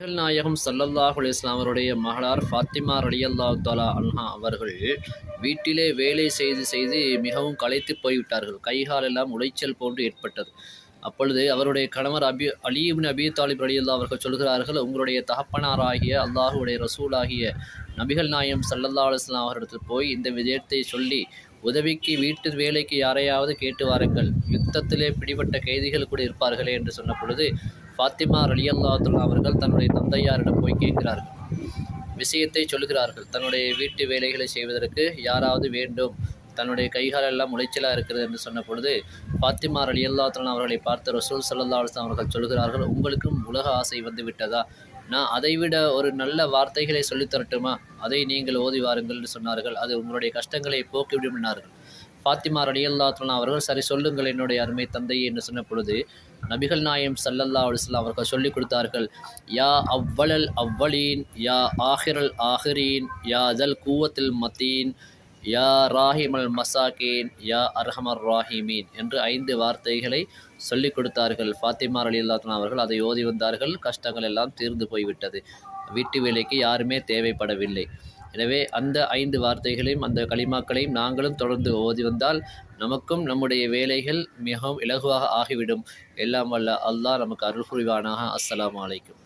நபிகள் நாயகம் ஸல்லல்லாஹு இஸ்லாமருடைய அவருடைய மகளார் ஃபாத்திமா ரலியல்லா தாலா அன்ஹா அவர்கள் வீட்டிலே வேலை செய்து செய்து மிகவும் களைத்து போய்விட்டார்கள். கைகால் எல்லாம் உளைச்சல் போன்று ஏற்பட்டது. அப்பொழுது அவருடைய கணவர் அபி அலி அபி தாலிப் ரலியல்லாஹு அவர்கள் சொல்கிறார்கள் உங்களுடைய தகப்பனாராகிய அல்லாஹுடைய ரசூலாகிய நபிகள் நாயகம் சல்லல்லா அலுவலாம் வஸல்லம் அவரிடத்தில் போய் இந்த விஜயத்தை சொல்லி உதவிக்கு வீட்டு வேலைக்கு யாரையாவது கேட்டு வாருங்கள். யுத்தத்திலே பிடிபட்ட கைதிகள் கூட இருப்பார்களே என்று சொன்ன பொழுது ஃபாத்திமா ரலியல்லாஹு அவர்கள் தன்னுடைய தந்தையாரிடம் போய் கேட்கிறார்கள். விஷயத்தை சொல்கிறார்கள். தன்னுடைய வீட்டு வேலைகளை செய்வதற்கு யாராவது வேண்டும். தன்னுடைய கைகால் எல்லாம் உளைச்சலாக இருக்கிறது என்று சொன்ன பொழுது ஃபாத்திமா ரலியல்லாஹு அவர்களை பார்த்த ரசூல் சல்லா அலைஹி அவர்கள் சொல்கிறார்கள் உங்களுக்கும் உலக ஆசை வந்து விட்டதா? நான் அதைவிட ஒரு நல்ல வார்த்தைகளை சொல்லித் தரட்டுமா? அதை நீங்கள் ஓதி வாருங்கள் என்று சொன்னார்கள். அது உங்களுடைய கஷ்டங்களை போக்கிவிடும் என்றார்கள். ஃபாத்திமா ரலியல்லாத்லா அவர்கள் சரி சொல்லுங்கள் என்னுடைய அருமை தந்தையே என்று சொன்ன பொழுது நபிகள் நாயம் சல்லல்லா அலுவலாம் அவர்கள் சொல்லிக் கொடுத்தார்கள் யா அவ்வளல் அவ்வளீன் யா ஆஹிரல் ஆஹிரீன் யா அதல் கூவத்தில் மத்தீன் யா ராஹிமல் மசாக்கீன் யா அர்ஹமர் ராஹிமீன் என்று ஐந்து வார்த்தைகளை சொல்லிக் கொடுத்தார்கள். ஃபாத்திமா அலி அவர்கள் அதை ஓதி வந்தார்கள். கஷ்டங்கள் எல்லாம் தீர்ந்து போய்விட்டது. வீட்டு வேலைக்கு யாருமே தேவைப்படவில்லை. எனவே அந்த ஐந்து வார்த்தைகளையும் அந்த களிமாக்களையும் நாங்களும் தொடர்ந்து ஓதி வந்தால் நமக்கும் நம்முடைய வேலைகள் மிகவும் இலகுவாக ஆகிவிடும். எல்லாம் வல்ல அல்லாஹ் நமக்கு அருள் புரிவானாக. அஸ்ஸலாமு அலைக்கும்.